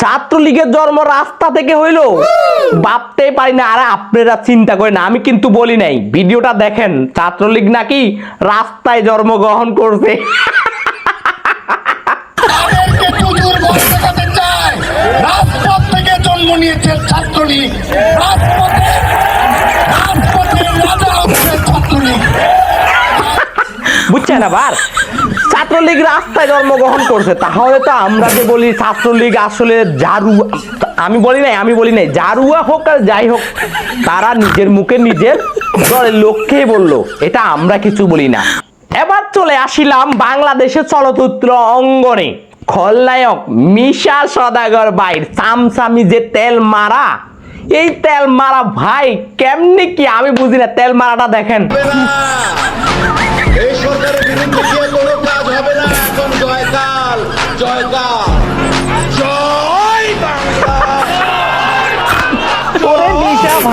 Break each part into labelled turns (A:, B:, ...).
A: ছাত্রলীগের জন্ম রাস্তা থেকে হইল। ভাবতেই পারি না আরে আপনারা চিন্তা করেন না, আমি কিন্তু বলি নাই। ভিডিওটা দেখেন ছাত্রলীগ নাকি রাস্তায় জন্মগ্রহণ করছে।
B: রাজপথ থেকে জন্ম নিয়েছে ছাত্রলীগ। রাজপথে রাজপথে রাজা হচ্ছে ছাত্রলীগ।
A: বুঝছেন আবার? ছাত্রলীগ রাস্তায় জন্মগ্রহণ করছে, তাহলে তো আমরা যে বলি ছাত্রলীগ আসলে জারু আমি বলি নাই, আমি বলি নাই, জারুয়া হোক আর যাই হোক, তারা নিজের মুখে নিজের দলের লক্ষ্যে বলল, এটা আমরা কিছু বলি না। এবার চলে আসিলাম বাংলাদেশের চলচ্চিত্র অঙ্গনে। খলনায়ক মিশা সদাগর বাইর, সামসামি যে তেল মারা, এই তেল মারা ভাই কেমনি কি, আমি বুঝি না, তেল মারাটা দেখেন।
C: এই সরকারের বিরুদ্ধে গিয়ে কোনো জয়কাল জয় বাংলা।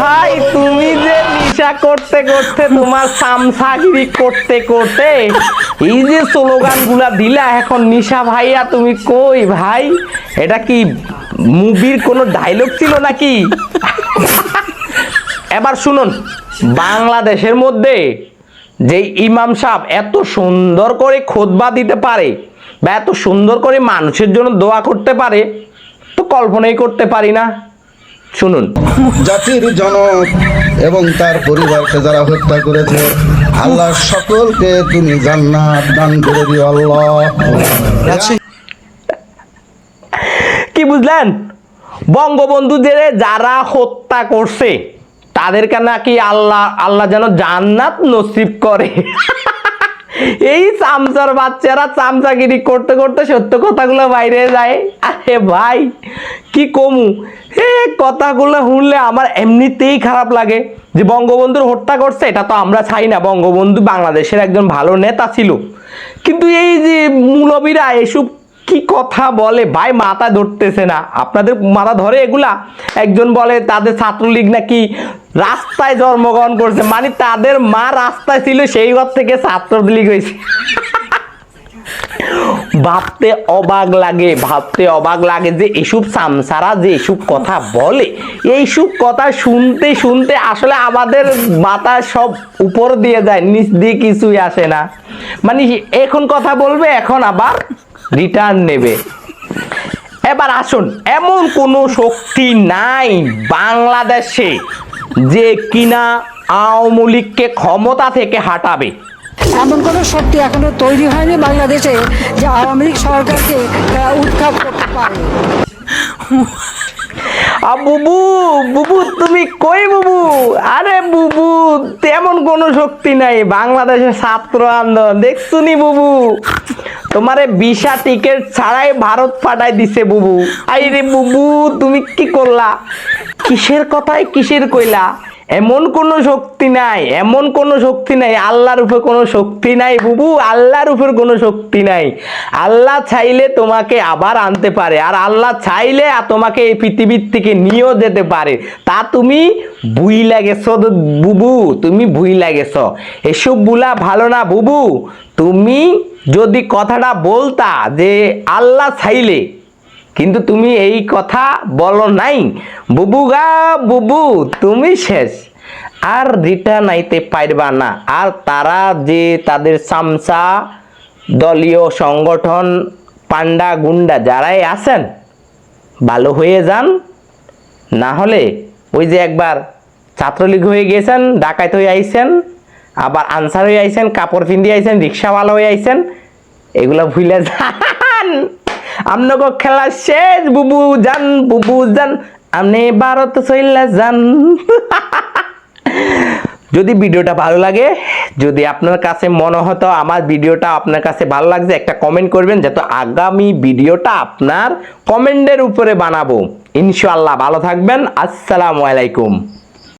A: ভাই, তুমি যে নিশা করতে করতে তোমার সামসাগিরি করতে করতে এই যে স্লোগানগুলা দিলা এখন নিশা ভাইয়া, তুমি কই ভাই? এটা কি মুভির কোনো ডায়লগ ছিল নাকি? এবার শুনুন, বাংলাদেশের মধ্যে যে ইমাম সাহেব এত সুন্দর করে খোদবা দিতে পারে বা এত সুন্দর করে মানুষের জন্য দোয়া করতে পারে তো কল্পনাই করতে পারি না। শুনুন।
C: জাতির জনক এবং তার পরিবারকে যারা হত্যা করেছে আল্লাহ সকলকে তুমি জান্নাত দান করে দিও আল্লাহ।
A: কি বুঝলেন? বঙ্গবন্ধুদের যারা হত্যা করছে তাদেরকে নাকি আল্লাহ আল্লাহ যেন জান্নাত নসিব করে। এই চামচার বাচ্চারা চামচাগিরি করতে করতে সত্য কথাগুলো বাইরে যায়। আরে ভাই, কি কমু? হে, কথাগুলো শুনলে আমার এমনিতেই খারাপ লাগে। যে বঙ্গবন্ধুর হত্যা করছে, এটা তো আমরা চাই না। বঙ্গবন্ধু বাংলাদেশের একজন ভালো নেতা ছিল। কিন্তু এই যে মূলবীরা এসব কি কথা বলে? ভাই, মাথা ধরতেছে না। আপনাদের মাথা ধরে এগুলা? একজন বলে, তাদের ছাত্রলীগ নাকি রাস্তায় জন্মগ্রহণ করছে। মানে তাদের মা রাস্তায় ছিল, সেই ঘর থেকে ছাত্রলীগ হয়েছে। ভাবতে অবাক লাগে, ভাবতে অবাক লাগে যে এসব সামসারা যে এসব কথা বলে। এইসব কথা শুনতে শুনতে আসলে আমাদের মাথা সব উপর দিয়ে যায়, নিচ দিয়ে কিছুই আসে না। মানে এখন কথা বলবে, এখন আবার রিটার্ন নেবে। এবার আসুন, এমন কোনো শক্তি নাই বাংলাদেশে যে কিনা আওয়ামী লীগকে ক্ষমতা থেকে হাঁটাবে।
D: এমন কোনো শক্তি এখনও তৈরি হয়নি বাংলাদেশে যে আওয়ামী লীগ সরকারকে উৎখাত করতে পারে।
A: বুবু বুবু, তুমি কই বুবু? আরে বুবু, তেমন কোনো শক্তি নাই। বাংলাদেশের ছাত্র আন্দোলন, দেখছ নি বুবু? তোমারে বিশা টিকিট ছাড়াই ভারত ফাটাই দিছে বুবু। আই রে বুবু, তুমি কি করলা? কিসের কথায় কিসের কইলা? এমন কোনো শক্তি নাই, এমন কোনো শক্তি নাই, আল্লাহর উপর কোনো শক্তি নাই, বুবু, আল্লাহর উপর কোনো শক্তি নাই। আল্লাহ চাইলে তোমাকে আবার আনতে পারে, আর আল্লাহ চাইলে আর তোমাকে এই পৃথিবীর থেকে নিয়েও যেতে পারে। তা তুমি বুই লাগেছ বুবু, তুমি বুই লাগেছ এসব বুলা ভালো না, বুবু। তুমি যদি কথাটা বলতা যে আল্লাহ চাইলে কিন্তু তুমি এই কথা বলো নাই। বুবু গা, বুবু, তুমি শেষ। আর রিটার্ন আইতে পারবা না। আর তারা যে তাদের সামসা দলীয় সংগঠন পান্ডা গুন্ডা যারাই আছেন, ভালো হয়ে যান। না হলে ওই যে একবার ছাত্রলীগ হয়ে গিয়েছেন ডাকাত হয়ে আইছেন, আবার আনসার হয়ে আইছেন, কাপড় পিন্দি আইছেন, রিক্সাওয়ালা হয়ে আইছেন, এগুলো ভুলে যান। আপনাকে খেলা শেষ, বুবু যান বুবু যান আপনি ভারত চইলা যান। যদি ভিডিওটা ভালো লাগে, যদি আপনার কাছে মনে হতো আমার ভিডিওটা আপনার কাছে ভালো লাগছে, একটা কমেন্ট করবেন যাতে আগামী ভিডিওটা আপনার কমেন্টের উপরে বানাবো। ইনশাআল্লাহ ভালো থাকবেন। আসসালামু আলাইকুম।